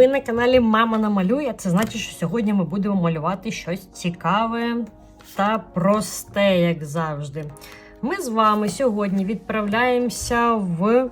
Ви на каналі Мама намалює. Це значить, що сьогодні ми будемо малювати щось цікаве та просте, як завжди. Ми з вами сьогодні відправляємося в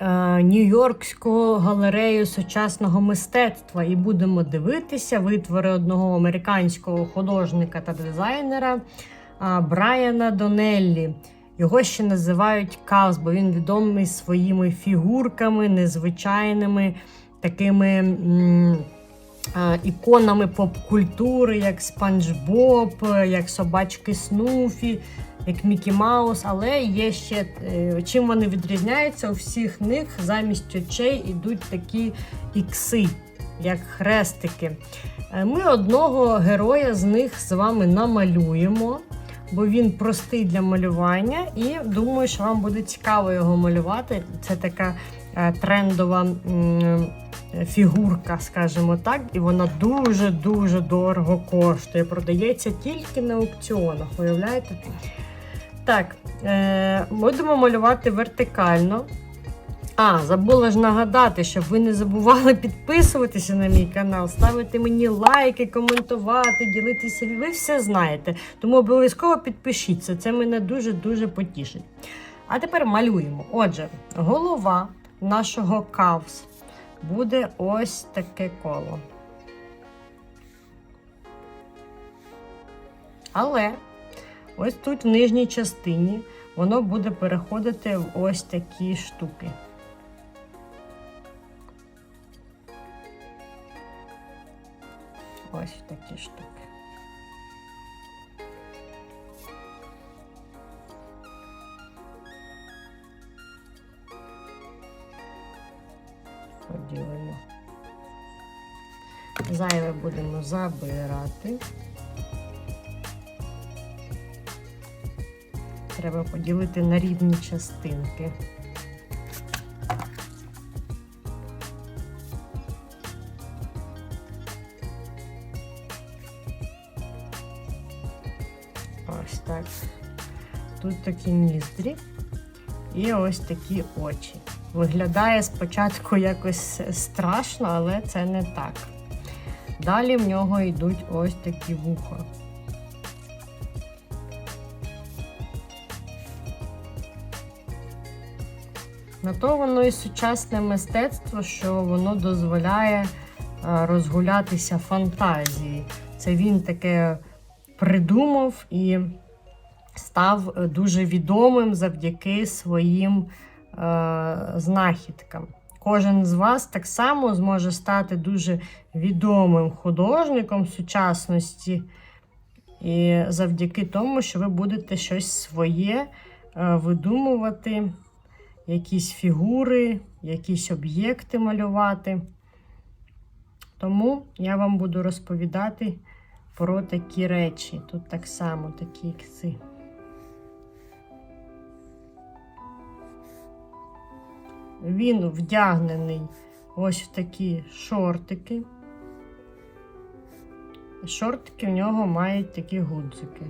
е, Нью-Йоркську галерею сучасного мистецтва і будемо дивитися витвори одного американського художника та дизайнера а, Брайана Донеллі. Його ще називають Каус, бо він відомий своїми фігурками, незвичайними такими іконами поп-культури, як Спанч Боб, як собачки Снуфі, як Мікі Маус. Але є ще е, чим вони відрізняються, у всіх них замість очей ідуть такі ікси, як хрестики. Е, Ми одного героя з них з вами намалюємо бо він простий для малювання, і думаю, що вам буде цікаво його малювати. Це така е, трендова фігурка, скажімо так, і вона дуже-дуже дорого коштує. Продається тільки на аукціонах, уявляєте? Так, е, будемо малювати вертикально. А, забула ж нагадати, щоб ви не забували підписуватися на мій канал, ставити мені лайки, коментувати, ділитися. Ви все знаєте. Тому обов'язково підпишіться. Це мене дуже-дуже потішить. А тепер малюємо. Отже, голова нашого кавс буде ось таке коло. Але ось тут в нижній частині воно буде переходити в ось такі штуки. Ось такі штуки. Поділимо. Зайве будемо забирати. Треба поділити на рівні частинки. Ось так. Тут такі ніздрі і ось такі очі. Виглядає спочатку якось страшно, але це не так. Далі в нього йдуть ось такі вуха. На то воно і сучасне мистецтво, що воно дозволяє е, розгулятися фантазії. Це він таке придумав і став е, дуже відомим завдяки своїм е, знахідкам. Кожен з вас так само зможе стати дуже відомим художником сучасності, і завдяки тому, що ви будете щось своє е, видумувати, якісь фігури, якісь об'єкти малювати. Тому я вам буду розповідати про такі речі. Тут так само такі ікси. Він вдягнений ось в такі шортики. Шортики в нього мають такі гудзики.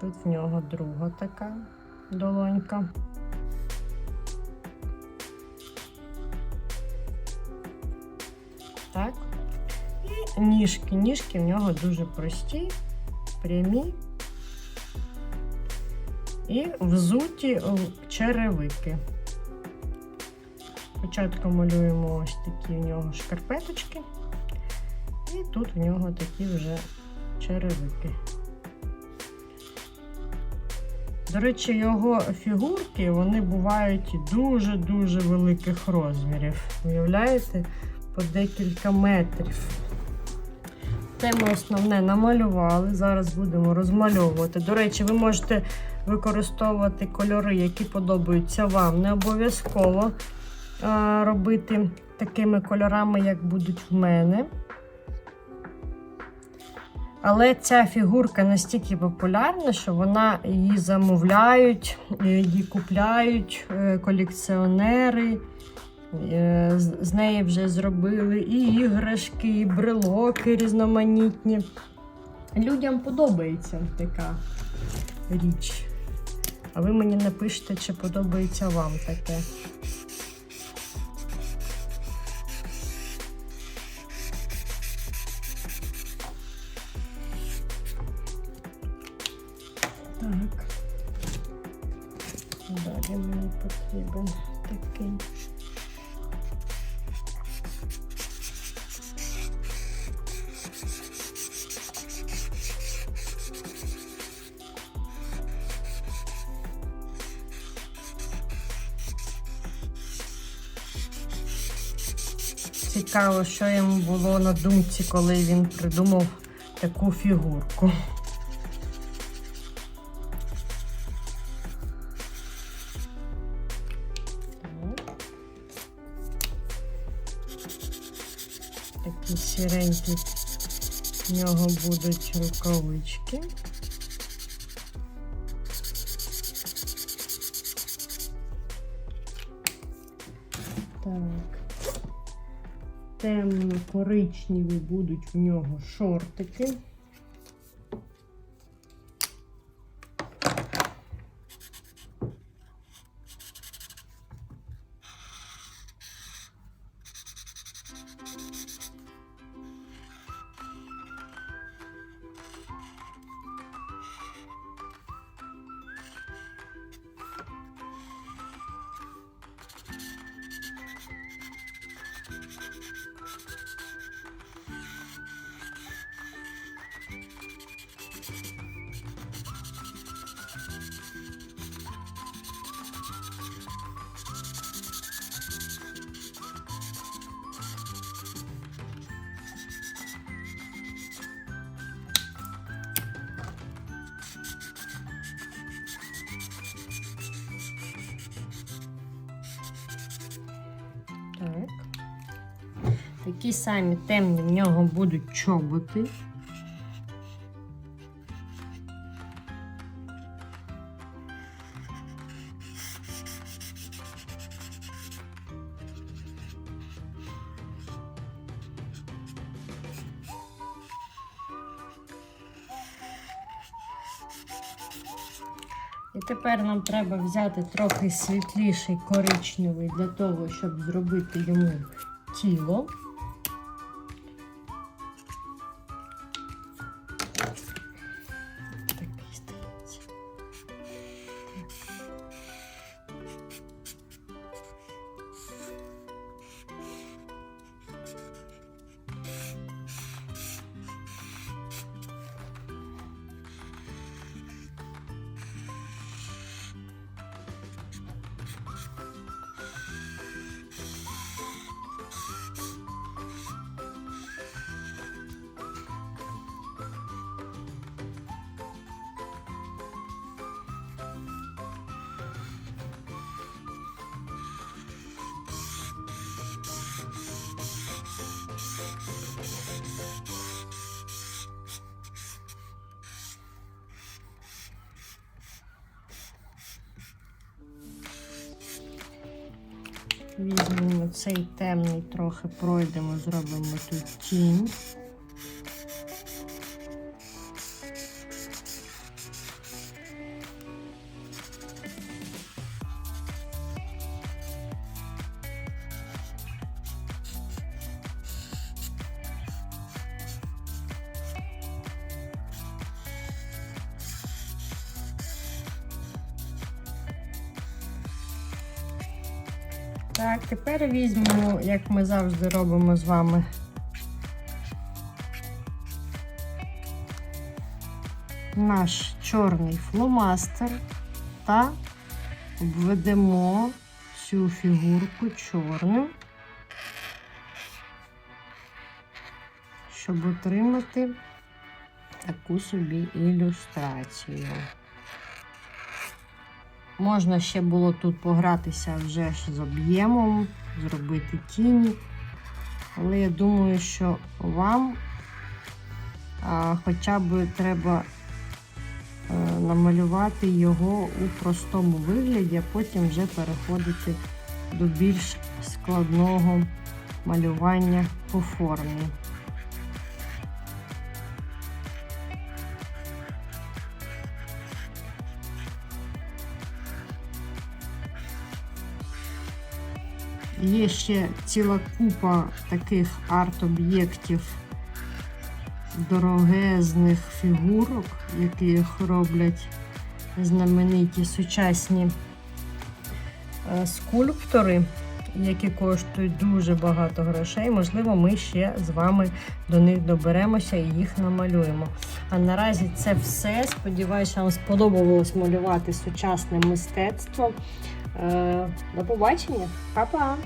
Тут в нього друга така долонька. Так. І ніжки. Ніжки в нього дуже прості, прямі і взуті черевики. Спочатку малюємо ось такі в нього шкарпеточки, і тут в нього такі вже черевики. До речі, його фігурки вони бувають дуже-дуже великих розмірів. Уявляєте? По декілька метрів. Це ми основне намалювали. Зараз будемо розмальовувати. До речі, ви можете використовувати кольори, які подобаються вам. Не обов'язково робити такими кольорами, як будуть в мене. Але ця фігурка настільки популярна, що вона її замовляють, її купляють е, колекціонери. Е, З з неї вже зробили і іграшки, і брелоки різноманітні. Людям подобається така річ. А ви мені напишете, чи подобається вам таке. Так, далі мені потрібен. Цікаво, що йому було на думці, коли він придумав таку фігурку. Такі сіренькі в нього будуть рукавички. Темно-коричневі будуть в нього шортики. Так. Такі самі темні в нього будуть чоботи. І тепер нам треба взяти трохи світліший коричневий для того, щоб зробити йому тіло. Візьмемо цей темний, трохи пройдемо, зробимо тут тінь. Так, тепер візьмемо, як ми завжди робимо з вами. Наш чорний фломастер та обведемо цю фігурку чорним, щоб отримати таку собі ілюстрацію. Можна ще було тут погратися вже з об'ємом, зробити тіні. Але я думаю, що вам а, хоча б треба а, намалювати його у простому вигляді, а потім вже переходити до більш складного малювання по формі. Є ще ціла купа таких арт-об'єктів, дорогезних фігурок, яких роблять знамениті сучасні е, скульптори, які коштують дуже багато грошей. Можливо, ми ще з вами до них доберемося і їх намалюємо. А наразі це все. Сподіваюся, вам сподобалось малювати сучасне мистецтво. Е, До побачення, Па-па!